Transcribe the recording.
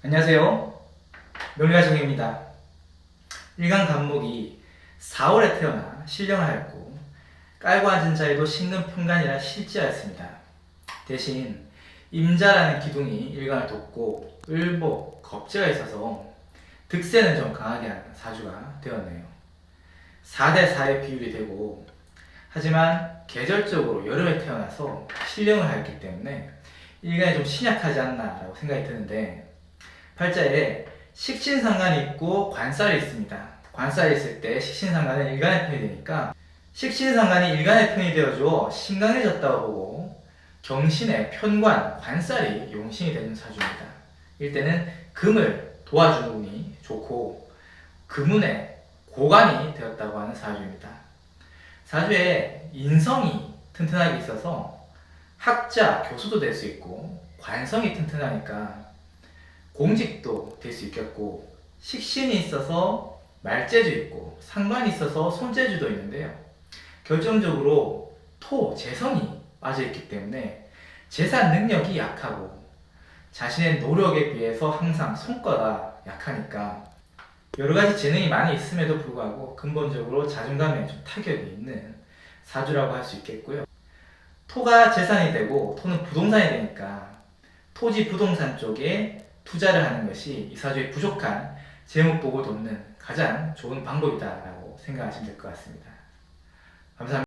안녕하세요. 명리가정입니다. 일간 간목이 4월에 태어나 신령을 하였고 깔고 앉은 자에도 신금 평간이라 실지하였습니다. 대신 임자라는 기둥이 일간을 돕고 을복, 겁재가 있어서 득세는 좀 강하게 하는 사주가 되었네요. 4대 4의 비율이 되고 하지만 계절적으로 여름에 태어나서 신령을 하였기 때문에 일간이 좀 신약하지 않나라고 생각이 드는데 팔자에 식신상관이 있고 관살이 있습니다. 관살이 있을 때 식신상관은 일간의 편이 되니까 식신상관이 일간의 편이 되어줘 신강해졌다고 보고 경신의 편관, 관살이 용신이 되는 사주입니다. 일때는 금을 도와주는 운이 좋고 금운의 고관이 되었다고 하는 사주입니다. 사주에 인성이 튼튼하게 있어서 학자, 교수도 될 수 있고 관성이 튼튼하니까 공직도 될 수 있겠고 식신이 있어서 말재주 있고 상관이 있어서 손재주도 있는데요. 결정적으로 토, 재성이 빠져있기 때문에 재산 능력이 약하고 자신의 노력에 비해서 항상 성과가 약하니까 여러 가지 재능이 많이 있음에도 불구하고 근본적으로 자존감에 좀 타격이 있는 사주라고 할 수 있겠고요. 토가 재산이 되고 토는 부동산이 되니까 토지 부동산 쪽에 투자를 하는 것이 이 사주의 부족한 재무복을 돕는 가장 좋은 방법이다라고 생각하시면 될 것 같습니다. 감사합니다.